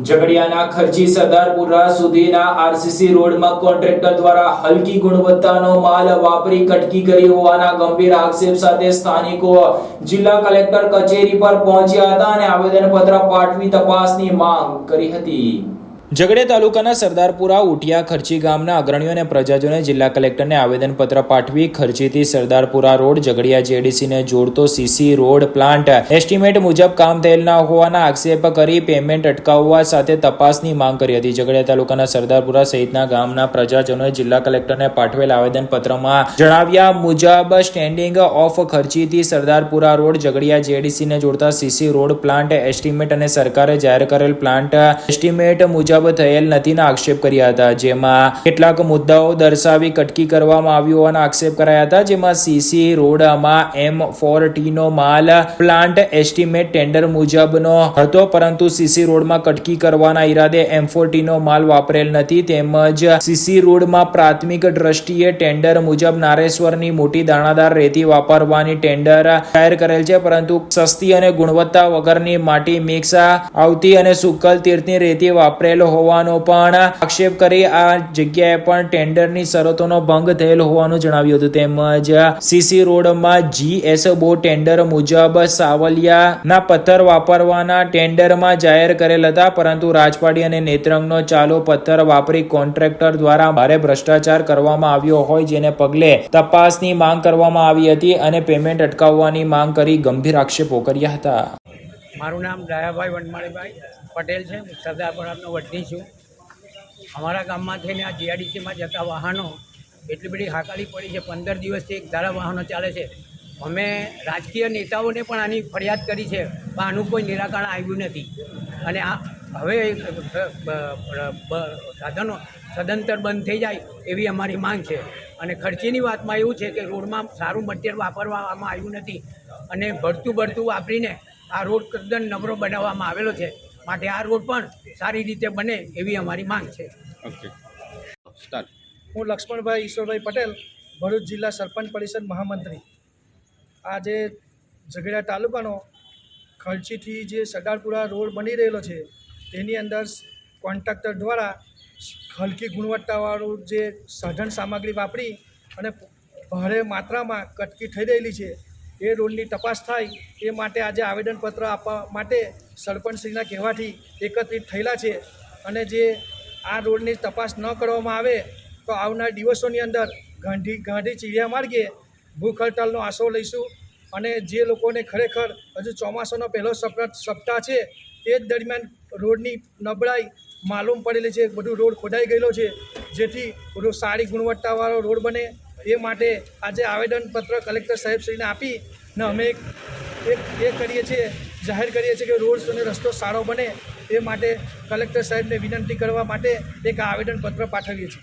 ઝઘડિયાના ખર્ચી સરદારપુરા સુધીના RCC રોડમાં contractor દ્વારા હલકી ગુણવત્તાનો માલ વાપરી કટકી કરી હોવાના ગંભીર આક્ષેપ સાથે સ્થાનિકો જિલ્લા કલેક્ટર કચેરી પર પહોંચ્યા હતા અને આવેદનપત્ર પાઠવી તપાસની માંગ કરી હતી. ઝઘડિયા તાલુકાના સરદારપુરા ઉટિયા ખર્ચી ગામના અગ્રણીઓ અને પ્રજાજનોએ જિલ્લા કલેક્ટરને આવેદનપત્ર પાઠવી ખર્ચીથી સરદારપુરા રોડ, ઝઘડિયા જેડીસીને જોડતો સીસી રોડ પ્લાન્ટ એસ્ટિમેટ મુજબ કામ થયેલ ના હોવાના આક્ષેપ કરી પેમેન્ટ અટકાવવા સાથે તપાસની માંગ કરી હતી. ઝઘડિયા તાલુકાના સરદારપુરા સહિતના ગામના પ્રજાજનોએ જિલ્લા કલેક્ટરને પાઠવેલ આવેદનપત્રમાં જણાવ્યા મુજબ, સ્ટેન્ડિંગ ઓફ ખર્ચીથી સરદારપુરા રોડ, ઝઘડિયા જેડીસીને જોડતા સીસી રોડ પ્લાન્ટ એસ્ટિમેટ અને સરકારે જાહેર કરેલ પ્લાન્ટ એસ્ટિમેટ મુજબ થયેલ નથીના આક્ષેપ કર્યા હતા, જેમાં કેટલાક મુદ્દાઓ દર્શાવી કટકી કરવામાં આવી હોવાના આક્ષેપ કરાયા હતા, જેમાં સીસી રોડમાં એમ ફોર નો માલ પ્લાન્ટ એસ્ટિમેટ ટેન્ડર મુજબનો હતો, પરંતુ સીસી રોડમાં કટકી કરવાના ઈરાદે એમ ફોર નો માલ વાપરેલ નથી, તેમજ સીસી રોડમાં પ્રાથમિક દ્રષ્ટિએ ટેન્ડર મુજબ નારેશ્વરની મોટી દાણાદાર રેતી વાપરવાની ટેન્ડર જાહેર કરેલ છે, પરંતુ સસ્તી અને ગુણવત્તા વગરની માટી મિક્સ આવતી અને સુકલ તીર્થની રેતી વાપરેલ હોવાનો પણ આક્ષેપ કરી આ જગ્યાએ પણ ટેન્ડરની શરતોનો ભંગ થયેલ હોવાનું જણાવ્યું હતું. તેમજ સીસી રોડમાં જીએસ બો ટેન્ડર મુજબ સાવલિયાના પથ્થર વાપરવાના ટેન્ડરમાં જાહેર કરેલ હતા. પરંતુ રાજપાડી અને નેત્રંગનો ચાલુ પથ્થર વાપરી કોન્ટ્રાક્ટર દ્વારા ભારે ભ્રષ્ટાચાર કરવામાં આવ્યો હોય, જેને પગલે તપાસની માંગ કરવામાં આવી હતી અને પેમેન્ટ અટકાવવાની માંગ કરી ગંભીર આક્ષેપો કર્યા હતા. મારું નામ દયાભાઈ વનમાળીભાઈ પટેલ છે. હું સરદારપુરાનો વતની છું. અમારા ગામમાં થઈને આ જીઆરડીસીમાં જતા વાહનો એટલી બધી હાકાલી પડી છે. પંદર દિવસથી એક ધારા વાહનો ચાલે છે. અમે રાજકીય નેતાઓને પણ આની ફરિયાદ કરી છે. પણ આનું કોઈ નિરાકરણ આવ્યું નથી. અને આ હવે સાધનો સદંતર બંધ થઈ જાય એવી અમારી માંગ છે. અને ખર્ચીની વાતમાં એવું છે કે રોડમાં સારું મટીરિયલ વાપરવામાં આવ્યું નથી. અને ભરતું ભરતું વાપરીને આ રોડ તદ્દન નબળો બનાવવામાં આવેલો છે. માટે આ રોડ પણ સારી રીતે બને એવી અમારી માંગ છે. ઓકે. સ્ટાર્ટ. હું લક્ષ્મણભાઈ ઈશ્વરભાઈ પટેલ ભરૂચ જિલ્લા સરપંચ પરિષદ મહામંત્રી. આજે ઝઘડા તાલુકાનો ખર્ચીથી જે સરદારપુરા રોડ બની રહેલો છે તેની અંદર કોન્ટ્રાક્ટર દ્વારા હલકી ગુણવત્તાવાળું જે સાધન સામગ્રી વાપરી અને ભારે માત્રામાં કટકી થઈ રહેલી છે. એ રોડની તપાસ થાય, એ માટે આજે આવેદનપત્ર આપવા માટે સરપંચશ્રીના કહેવાથી એકત્રિત થયેલા છે. અને જે આ રોડની તપાસ ન કરવામાં આવે, તો આવનાર દિવસોની અંદર ગાંધી ગાંધી ચીડિયા માર્ગે ભૂખ હડતાલનો આશરો લઈશું. અને જે લોકોને ખરેખર હજુ ચોમાસાનો પહેલો સપ્તાહ છે, તે જ દરમિયાન રોડની નબળાઈ માલુમ પડેલી છે, બધું રોડ ખોદાઈ ગયેલો છે, જેથી સારી ગુણવત્તાવાળો રોડ બને. એ માટે આજે આવેદનપત્ર કલેક્ટર સાહેબશ્રીને આપી ને અમે એક એ કરીએ છીએ, જાહેર કરીએ છીએ કે રોડ અને રસ્તો સારો બને એ માટે કલેક્ટર સાહેબને વિનંતી કરવા માટે એક આવેદનપત્ર પાઠવીએ છીએ.